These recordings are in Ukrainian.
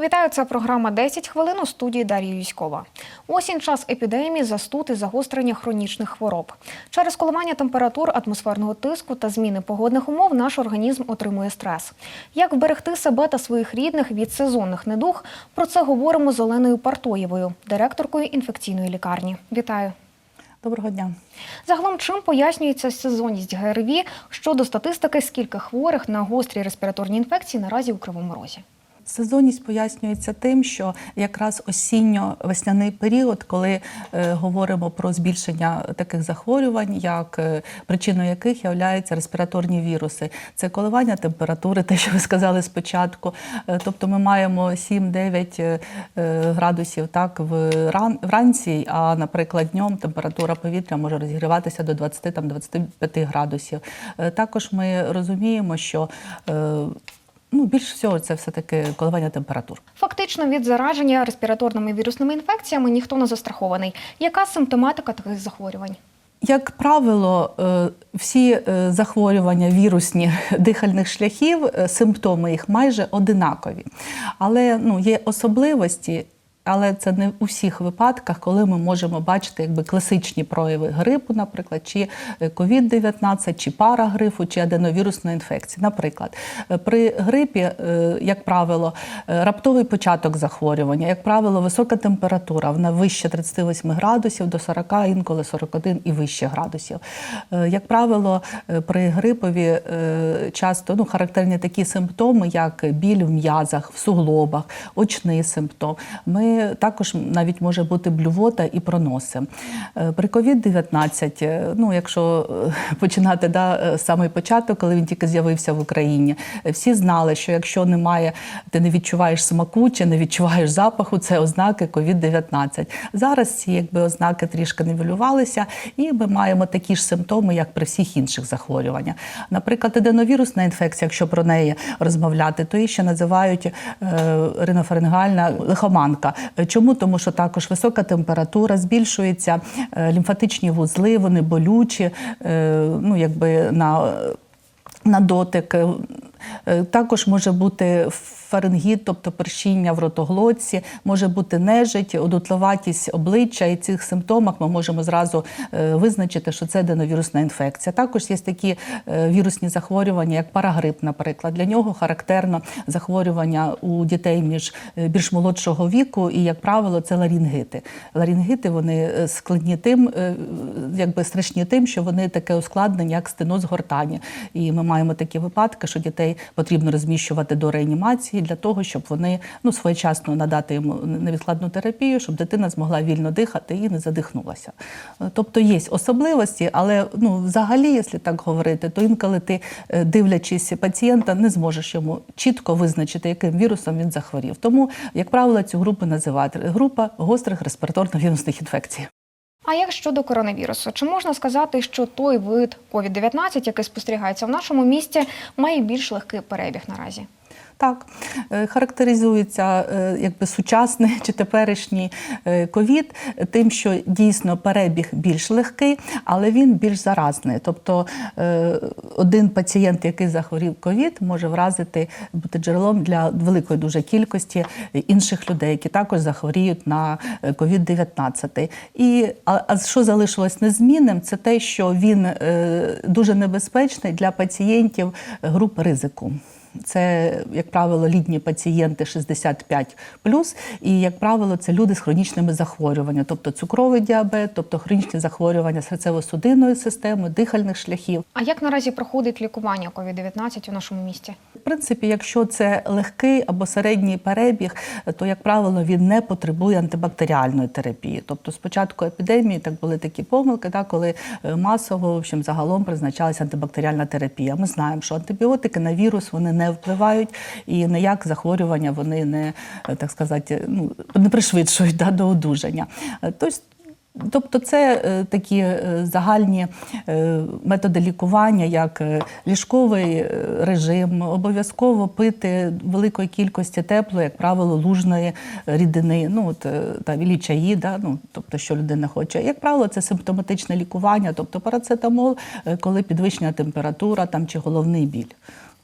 Вітаю, це програма «10 хвилин у студії Дар'я Юськова. Осінь час епідемії, застуд і загострення хронічних хвороб. Через коливання температур, атмосферного тиску та зміни погодних умов наш організм отримує стрес. Як вберегти себе та своїх рідних від сезонних недуг? Про це говоримо з Оленою Партоєвою, директоркою інфекційної лікарні. Вітаю. Доброго дня. Загалом, чим пояснюється сезонність ГРВІ щодо статистики, скільки хворих на гострі респіраторні інфекції наразі у Кривому Розі? Сезонність пояснюється тим, що якраз осінньо-весняний період, коли е, говоримо про збільшення таких захворювань, як е, причиною яких являються респіраторні віруси, це коливання температури, те, що ви сказали спочатку. Е, тобто ми маємо 7-9 е, е, градусів так в ран, вранці, а наприклад, днем температура повітря може розігріватися до 20-25 градусів. Е, також ми розуміємо, що е, Ну, більш всього, це все-таки коливання температур. Фактично від зараження респіраторними вірусними інфекціями ніхто не застрахований. Яка симптоматика таких захворювань? Як правило, е, всі е, захворювання вірусні дихальних шляхів, е, симптоми їх майже одинакові. Але ну, є особливості. Але це не у всіх випадках, коли ми можемо бачити якби класичні прояви грипу, наприклад, чи COVID-19, чи парагрифу, чи аденовірусної інфекції. Наприклад, е, при грипі, е, як правило, е, раптовий початок захворювання, як правило, висока температура, вона вище 38 градусів до 40, інколи 41 і вище градусів. Е, Як правило, е, при грипові е, часто ну, характерні такі симптоми, як біль в м'язах, в суглобах, очний симптом. Ми також навіть може бути блювота і проноси. Е, При COVID-19, е, ну якщо е, починати да, самий початок, коли він тільки з'явився в Україні, всі знали, що якщо немає, ти не відчуваєш смаку чи не відчуваєш запаху, це ознаки COVID-19. Зараз ці якби ознаки трішки нівелювалися, і ми маємо такі ж симптоми, як при всіх інших захворюваннях. Наприклад, аденовірусна інфекція, якщо про неї розмовляти, то її ще називають ринофарингальна лихоманка. Е, Чому? Тому що також висока температура, збільшуються е, лімфатичні вузли, вони болючі, е, ну якби на на дотик. Е, Також може бути фарингіт, тобто першіння в ротоглотці, може бути нежить, одутловатість обличчя, і цих симптомах ми можемо зразу е, визначити, що це аденовірусна інфекція. Також є такі е, вірусні захворювання, як парагрип, наприклад. Для нього характерно захворювання у дітей між більш молодшого віку, і, як правило, це ларінгити. Ларінгити вони складні тим, якби страшні тим, що вони таке ускладнення, як стеноз гортані. І ми маємо такі випадки, що дітей потрібно розміщувати до реанімації для того, щоб вони ну своєчасно надати йому невідкладну терапію, щоб дитина змогла вільно дихати і не задихнулася. Тобто є особливості, але ну взагалі, якщо так говорити, то інколи ти, е, дивлячись пацієнта, не зможеш йому чітко визначити, яким вірусом він захворів. Тому, як правило, цю групу називають група гострих респіраторно-вірусних інфекцій. А як щодо коронавірусу, чи можна сказати, що той вид COVID-19, який спостерігається в нашому місті, має більш легкий перебіг наразі? Так, е, характеризується е, якби сучасний чи теперішній е, ковід тим, що дійсно перебіг більш легкий, але він більш заразний. Тобто один пацієнт, який захворів ковід, може вразити бути джерелом для великої дуже кількості інших людей, які також захворіють на ковід 19 І а, а що залишилось незмінним, це те, що він дуже небезпечний для пацієнтів групи ризику. Це, як правило, літні пацієнти 65 і, як правило, це люди з хронічними захворюваннями, тобто цукровий діабет, тобто хронічні захворювання серцево-судинної системи, дихальних шляхів. А як наразі проходить лікування COVID-19 у нашому місті? В принципі, якщо це легкий або середній перебіг, то, як правило, він не потребує антибактеріальної терапії. Тобто, спочатку епідемії так були такі помилки, да, коли е, масово в общем, загалом призначалася антибактеріальна терапія. Ми знаємо, що антибіотики на вірус вони не впливають і ніяк захворювання вони не так сказати, ну не пришвидшують да, до одужання. Тобто Тобто це е, такі е, загальні е, методи лікування, як ліжковий режим, обов'язково пити великої кількості теплої, як правило, лужної рідини, ну от е, та і чаї, да, ну тобто, що людина хоче. Як правило, це симптоматичне лікування, тобто парацетамол, коли підвищена температура там чи головний біль.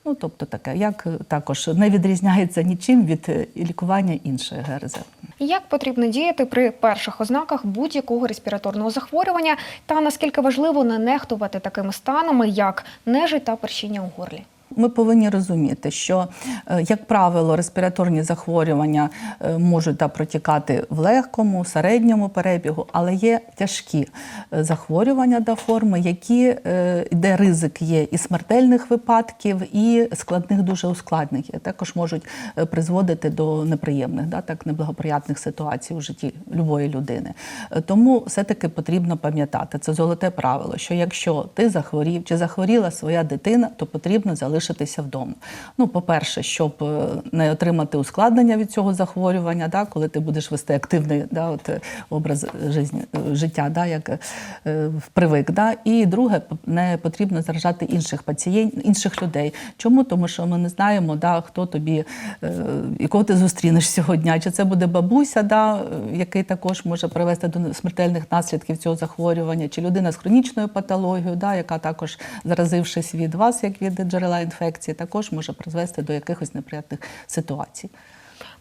Ну тобто таке, як е, також не відрізняється нічим від е, лікування іншої ГРЗ. Як потрібно діяти при перших ознаках будь-якого респіраторного захворювання, та наскільки важливо не нехтувати такими станами, як нежить та першіння у горлі? Ми повинні розуміти, що, е, як правило, респіраторні захворювання е, можуть да, протікати в легкому, середньому перебігу, але є тяжкі е, захворювання до форми, які, де ризик є і смертельних випадків, і складних дуже ускладнень, які також можуть призводити до неприємних, да, так неблагоприятних ситуацій у житті любої людини. Тому все-таки потрібно пам'ятати це золоте правило, що якщо ти захворів чи захворіла своя дитина, то потрібно залишитися вдома. Ну, по-перше, щоб е, не отримати ускладнення від цього захворювання, да, коли ти будеш вести активний да, от, е, образ е, життя, да, як привик. Да. І друге, не потрібно заражати інших пацієнтів, інших людей. Чому? Тому що ми не знаємо, да, хто тобі, і ти зустрінеш сьогодні. Чи це буде бабуся, да, який також може привести до смертельних наслідків цього захворювання, чи людина з хронічною патологією, да, яка також, заразившись від вас, як від джерела інфекції, також може призвести до якихось неприятних ситуацій.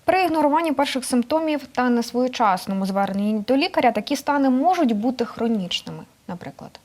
При ігноруванні перших симптомів та несвоєчасному зверненні до лікаря такі стани можуть бути хронічними, наприклад.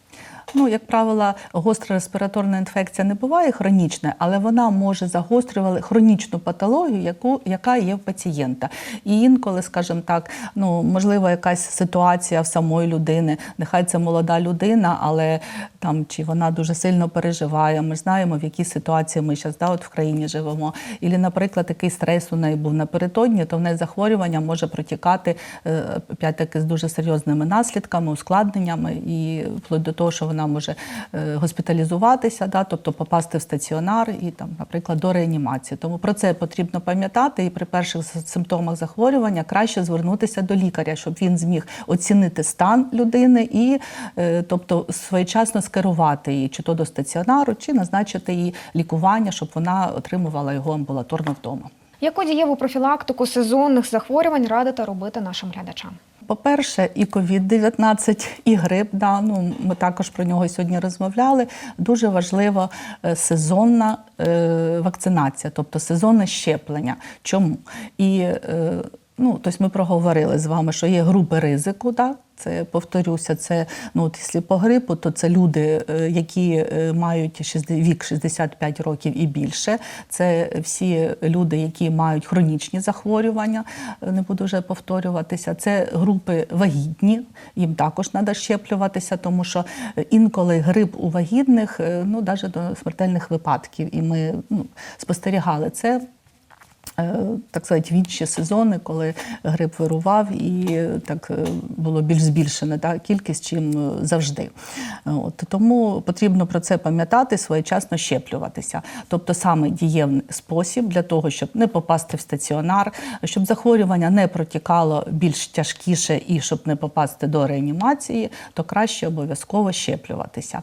Ну, як правило, гостра респіраторна інфекція не буває хронічною, але вона може загострювати хронічну патологію, яку, яка є в пацієнта. І інколи, скажімо так, ну можливо, якась ситуація в самої людини, нехай це молода людина, але там чи вона дуже сильно переживає. Ми знаємо, в якій ситуації ми зараз да, от в країні живемо. Ілі, наприклад, такий стрес у неї був напередодні, то в неї захворювання може протікати е, опять-таки з дуже серйозними наслідками, ускладненнями і вплоть до того, що вона може е, госпіталізуватися, да, тобто попасти в стаціонар і там, наприклад, до реанімації. Тому про це потрібно пам'ятати, і при перших симптомах захворювання краще звернутися до лікаря, щоб він зміг оцінити стан людини і, е, тобто, своєчасно скерувати її чи то до стаціонару, чи назначити їй лікування, щоб вона отримувала його амбулаторно вдома. Яку дієву профілактику сезонних захворювань радите робити нашим глядачам? По-перше, і COVID-19, і грип. Да, ну, ми також про нього сьогодні розмовляли. Дуже важлива е, сезонна е, вакцинація, тобто сезонне щеплення. Чому? І е, ну, тобто ми проговорили з вами, що є групи ризику. Да? Це повторюся, це ну от якщо по грипу, то це люди, е, які е, мають 60 вік 65 років і більше. Це всі люди, які мають хронічні захворювання. е, Не буду вже повторюватися. Це групи вагітні, їм також треба щеплюватися, тому що інколи грип у вагітних, ну навіть до смертельних випадків. І ми ну, спостерігали це. Е, Так сказати, в інші сезони, коли грип вирував, і е, так е, було більш збільшена та, кількість, чим завжди. От, тому потрібно про це пам'ятати, своєчасно щеплюватися. Тобто саме дієвний спосіб для того, щоб не попасти в стаціонар, щоб захворювання не протікало більш тяжкіше і щоб не попасти до реанімації, то краще обов'язково щеплюватися.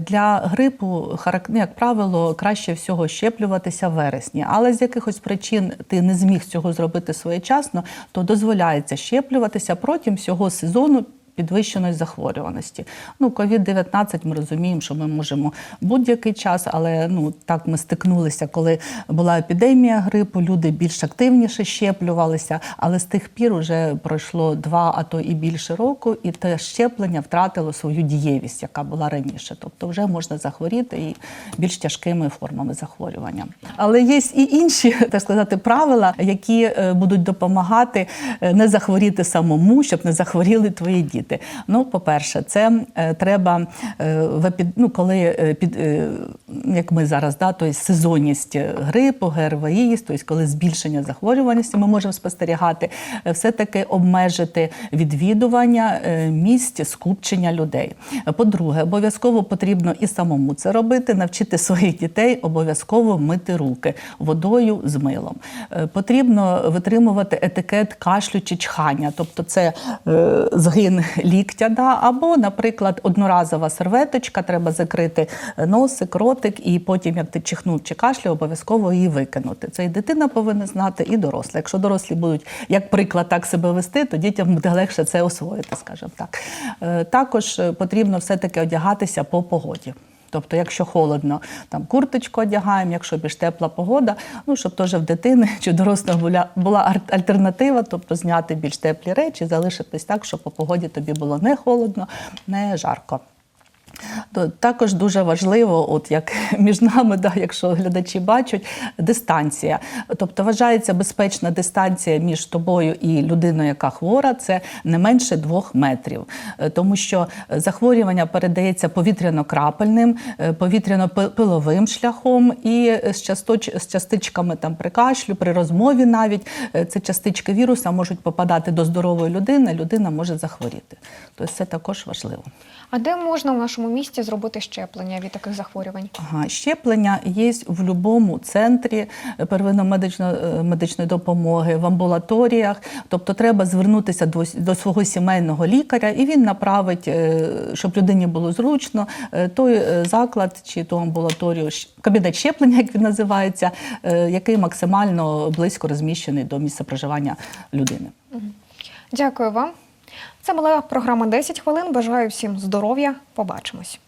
Для грипу, ну, як правило, краще всього щеплюватися в вересні, але з якихось причин ти не зміг цього зробити своєчасно, то дозволяється щеплюватися протягом всього сезону. Підвищеної захворюваності. Ну, COVID-19 ми розуміємо, що ми можемо будь-який час, але ну так ми стикнулися, коли була епідемія грипу, люди більш активніше щеплювалися, але з тих пір вже пройшло два, а то і більше року, і те щеплення втратило свою дієвість, яка була раніше. Тобто вже можна захворіти і більш тяжкими формами захворювання. Але є і інші, так сказати, правила, які е, будуть допомагати е, не захворіти самому, щоб не захворіли твої діти. Ну, по-перше, це е, треба е, в ну, коли е, під як ми зараз, да, тобто сезонність грипу, ГРВІ, тобто коли збільшення захворюваності ми можемо спостерігати, все-таки обмежити відвідування місць скупчення людей. По-друге, обов'язково потрібно і самому це робити, навчити своїх дітей обов'язково мити руки водою з милом. Потрібно витримувати етикет кашлю чи чхання, тобто це згин ліктя, да, або, наприклад, одноразова серветочка, треба закрити носик, ротик, і потім, як ти чихнув чи кашляв, обов'язково її викинути. Це і дитина повинна знати, і доросла. Якщо дорослі будуть як приклад так себе вести, то дітям буде легше це освоїти, скажімо так. Е, Також е, потрібно все-таки одягатися по погоді. Тобто, якщо холодно, там курточку одягаємо, якщо більш тепла погода, ну щоб теж в дитини чи дорослого була, була альтернатива, тобто зняти більш теплі речі, залишитись так, щоб по погоді тобі було не холодно, не жарко. Також дуже важливо, от як між нами, да, якщо глядачі бачать, дистанція. Тобто вважається безпечна дистанція між тобою і людиною, яка хвора, це не менше двох метрів. Е, Тому що захворювання передається повітряно-крапельним, е, повітряно-пиловим шляхом і з, часточ, з частичками там, при кашлю, при розмові навіть е, це частички віруса можуть попадати до здорової людини, людина може захворіти. Тобто це також важливо. А де можна в нашому місті зробити щеплення від таких захворювань? Ага, щеплення є в будь-якому центрі первинної медичної, е, допомоги, в амбулаторіях. Тобто треба звернутися до, до свого сімейного лікаря, і він направить, е, щоб людині було зручно, е, той е, заклад чи ту амбулаторію, кабінет щеплення, як він називається, е, який максимально близько розміщений до місця проживання людини. Дякую вам. Це була програма «10 хвилин. Бажаю всім здоров'я. Побачимось.